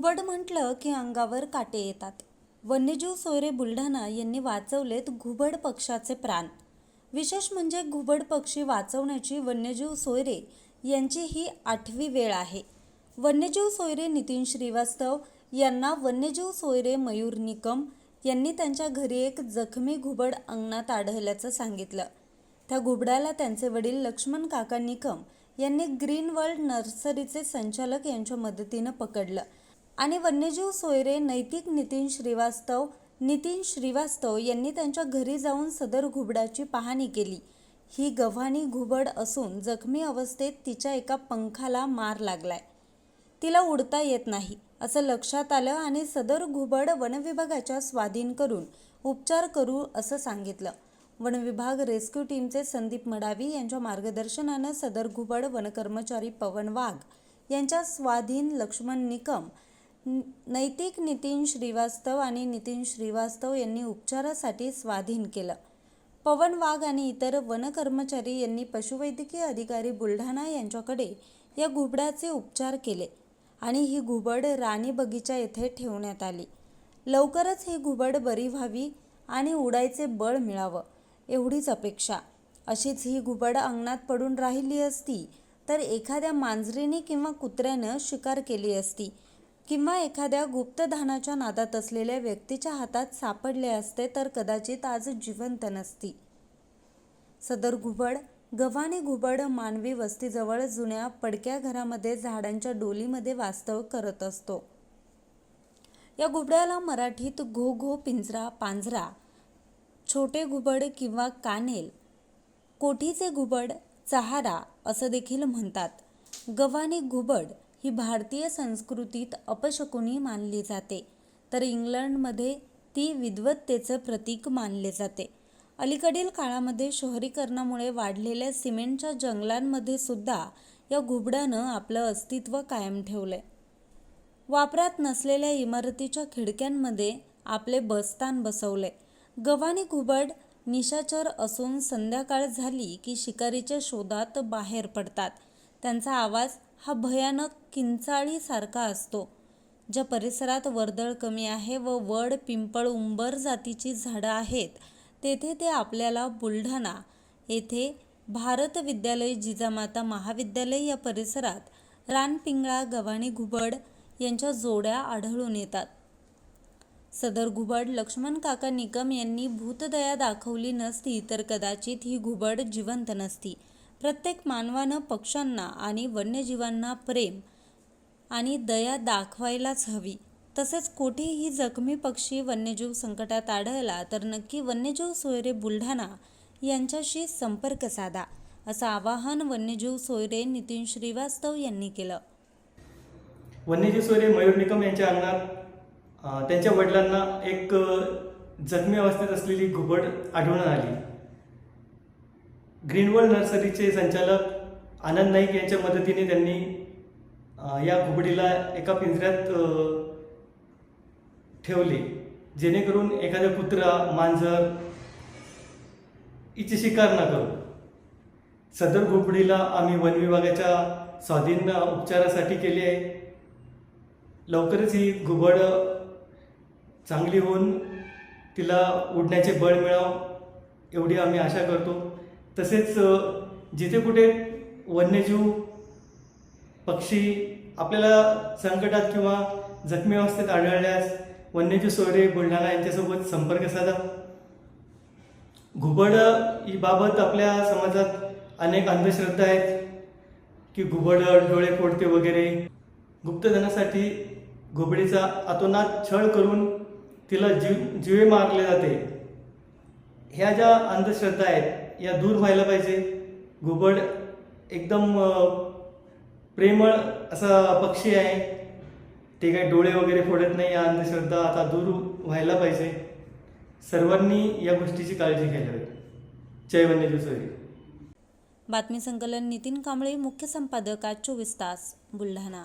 घुबड म्हटलं की अंगावर काटे येतात. वन्यजीव सोयरे बुलढाणा यांनी वाचवलेत घुबड पक्षाचे प्राण. विशेष म्हणजे घुबड पक्षी वाचवण्याची वन्यजीव सोयरे यांची ही आठवी वेळ आहे. वन्यजीव सोयरे नितीन श्रीवास्तव यांना वन्यजीव सोयरे मयूर निकम यांनी त्यांच्या घरी एक जखमी घुबड अंगणात आढळल्याचं सांगितलं. त्या घुबडाला त्यांचे वडील लक्ष्मण काका निकम यांनी ग्रीन वर्ल्ड नर्सरीचे संचालक यांच्या मदतीनं पकडलं. आणि वन्यजीव सोयरे नैतिक नितीन श्रीवास्तव नितीन श्रीवास्तव यांनी त्यांच्या घरी जाऊन सदर घुबडाची पाहणी केली. ही गव्हाणी घुबड असून जखमी अवस्थेत तिच्या एका पंखाला मार लागलाय. तिला उडता येत नाही असं लक्षात आलं आणि सदर घुबड वनविभागाच्या स्वाधीन करून उपचार करू असं सांगितलं. वनविभाग रेस्क्यू टीमचे संदीप मडावी यांच्या मार्गदर्शनानं सदर घुबड वनकर्मचारी पवन वाघ यांच्या स्वाधीन लक्ष्मण निकम नैतिक नितीन श्रीवास्तव आणि नितीन श्रीवास्तव यांनी उपचारासाठी स्वाधीन केलं. पवन वाघ आणि इतर वनकर्मचारी यांनी पशुवैद्यकीय अधिकारी बुलढाणा यांच्याकडे या घुबडाचे उपचार केले आणि ही घुबड राणी बगीचा येथे ठेवण्यात आली. लवकरच ही घुबड बरी व्हावी आणि उडायचे बळ मिळावं एवढीच अपेक्षा. अशीच ही घुबड अंगणात पडून राहिली असती तर एखाद्या मांजरीने किंवा कुत्र्यानं शिकार केली असती किंवा एखाद्या गुप्तधानाच्या नादात असलेल्या व्यक्तीच्या हातात सापडले असते तर कदाचित आज जिवंत नसती. सदर घुबड गव्हाणी घुबड मानवी वस्तीजवळ जुन्या पडक्या घरामध्ये झाडांच्या डोलीमध्ये वास्तव करत असतो. या घुबड्याला मराठीत घो घो पिंजरा पांजरा छोटे घुबड किंवा कानेल कोठीचे घुबड चहारा असं देखील म्हणतात. गव्हाणी घुबड ही भारतीय संस्कृतीत अपशकुनी मानली जाते. तर इंग्लंडमध्ये ती विद्वत्तेचं प्रतीक मानले जाते. अलीकडील काळामध्ये शहरीकरणामुळे वाढलेल्या सिमेंटच्या जंगलांमध्ये सुद्धा या घुबडानं आपलं अस्तित्व कायम ठेवलंय. वापरात नसलेल्या इमारतीच्या खिडक्यांमध्ये आपले बस्तान बसवले गव्हाणी घुबड निशाचर असून संध्याकाळ झाली की शिकारीच्या शोधात बाहेर पडतात. त्यांचा आवाज हा भयानक किंचाळीसारखा असतो. ज्या परिसरात वर्दळ कमी आहे व वड पिंपळ उंबर जातीची झाडं आहेत तेथे ते आपल्याला बुलढाणा येथे भारत विद्यालय जिजामाता महाविद्यालय या परिसरात रानपिंगळा गव्हाणी घुबड यांच्या जोड्या आढळून येतात. सदर घुबड लक्ष्मण काका निकम यांनी भूतदया दाखवली नसती तर कदाचित ही घुबड जिवंत नसती. प्रत्येक मानवानं पक्ष्यांना आणि वन्यजीवांना प्रेम आणि दया दाखवायलाच हवी. तसेच कोठेही जखमी पक्षी वन्यजीव संकटात आढळला तर नक्की वन्यजीव सोयरे बुलढाणा यांच्याशी संपर्क साधा असं आवाहन वन्यजीव सोयरे नितीन श्रीवास्तव यांनी केलं. वन्यजीव सोयरे मयूर निकम यांच्या अंगणात त्यांच्या वडिलांना एक जखमी अवस्थेत असलेली घुबड आढळून आली. ग्रीनवर्ल्ड नर्सरीचे संचालक आनंद नाईक यांच्या मदतीने त्यांनी या घुबडीला एका पिंजऱ्यात ठेवले. जेणेकरून एखादा कुत्रा मांजर हिची शिकार न करू. सदर घुबडीला आम्ही वन विभागाच्या स्वाधीन उपचारासाठी केली आहे. लवकरच ही घुबड चांगली होऊन तिला उडण्याचे बळ मिळावं एवढी आम्ही आशा करतो. तसेच जिथे कुठे वन्यजीव पक्षी आपल्याला संकटात किंवा जखमी अवस्थेत आढळल्यास वन्यजीव सोयरे बुलढाणा यांच्यासोबत संपर्क साधा. घुबड ही बाबत आपल्या समाजात अनेक अंधश्रद्धा आहेत की घुबड डोळे फोडते वगैरे. गुप्तधनासाठी घुबडीचा अतोनात छळ करून तिला जीव जीवे मारले जाते. ह्या ज्या अंधश्रद्धा आहेत या दूर व्हायला पाहिजे. घुबड एकदम प्रेमळ असा पक्षी आहे. ते काही डोळे वगैरे फोडत नाही या अंधश्रद्धा आता दूर व्हायला पाहिजे. सर्वांनी या गोष्टीची काळजी घ्यायला पाहिजे जय वन्यजीव सोयरे बातमी संकलन नितीन कांबळे मुख्य संपादक आज चोवीस तास बुलढाणा.